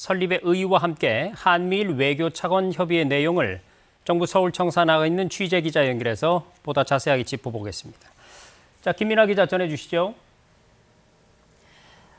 설립의 의의와 함께 한미일 외교 차관 협의의 내용을 정부 서울청사 나가 있는 취재 기자 연결해서 보다 자세하게 짚어보겠습니다. 자, 김민아 기자 전해주시죠.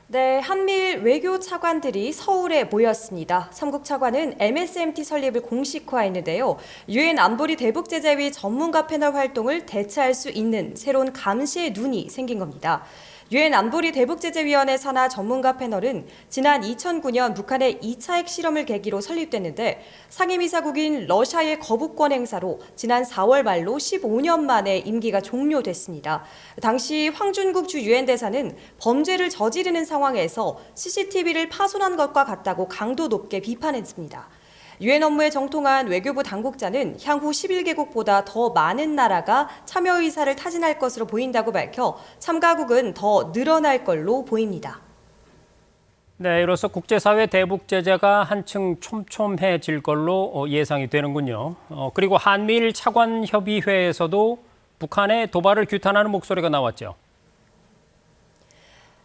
네, 한미일 외교 차관들이 서울에 모였습니다. 삼국 차관은 MSMT 설립을 공식화했는데요. 유엔 안보리 대북 제재위 전문가 패널 활동을 대체할 수 있는 새로운 감시의 눈이 생긴 겁니다. 유엔 안보리 대북제재위원회 산하 전문가 패널은 지난 2009년 북한의 2차 핵실험을 계기로 설립됐는데 상임이사국인 러시아의 거부권 행사로 지난 4월 말로 15년 만에 임기가 종료됐습니다. 당시 황준국 주 유엔 대사는 범죄를 저지르는 상황에서 CCTV를 파손한 것과 같다고 강도 높게 비판했습니다. 유엔 업무에 정통한 외교부 당국자는 향후 11개국보다 더 많은 나라가 참여 의사를 타진할 것으로 보인다고 밝혀 참가국은 더 늘어날 걸로 보입니다. 네, 이로써 국제사회 대북 제재가 한층 촘촘해질 걸로 어, 예상이 되는군요. 어, 그리고 한미일 차관 협의회에서도 북한의 도발을 규탄하는 목소리가 나왔죠.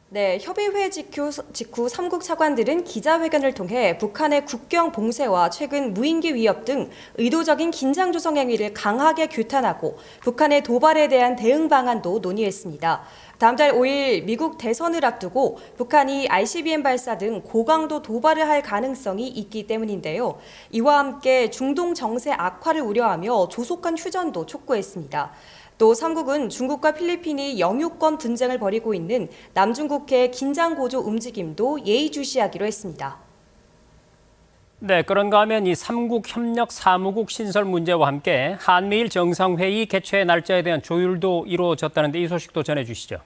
네, 협의회 직후, 직후 삼국 차관들은 기자회견을 통해 북한의 국경 봉쇄와 최근 무인기 위협 등 의도적인 긴장 조성 행위를 강하게 규탄하고 북한의 도발에 대한 대응 방안도 논의했습니다. 다음 달 5일 미국 대선을 앞두고 북한이 ICBM 발사 등 고강도 도발을 할 가능성이 있기 때문인데요. 이와 함께 중동 정세 악화를 우려하며 조속한 휴전도 촉구했습니다. 또 삼국은 중국과 필리핀이 영유권 분쟁을 벌이고 있는 남중국해 긴장 고조 움직임도 예의주시하기로 했습니다. 네, 그런가 하면 이 삼국 협력 사무국 신설 문제와 함께 한미일 정상회의 개최 날짜에 대한 조율도 이루어졌다는데 이 소식도 전해 주시죠.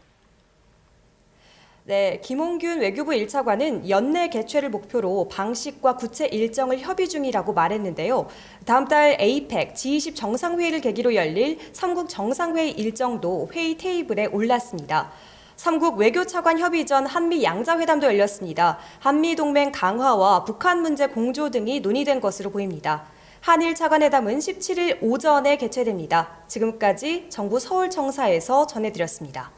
네, 김홍균 외교부 1차관은 연내 개최를 목표로 방식과 구체 일정을 협의 중이라고 말했는데요. 다음 달 APEC G20 정상회의를 계기로 열릴 삼국 정상회의 일정도 회의 테이블에 올랐습니다. 삼국 외교차관 협의 전 한미 양자회담도 열렸습니다. 한미 동맹 강화와 북한 문제 공조 등이 논의된 것으로 보입니다. 한일 차관회담은 17일 오전에 개최됩니다. 지금까지 정부 서울청사에서 전해드렸습니다.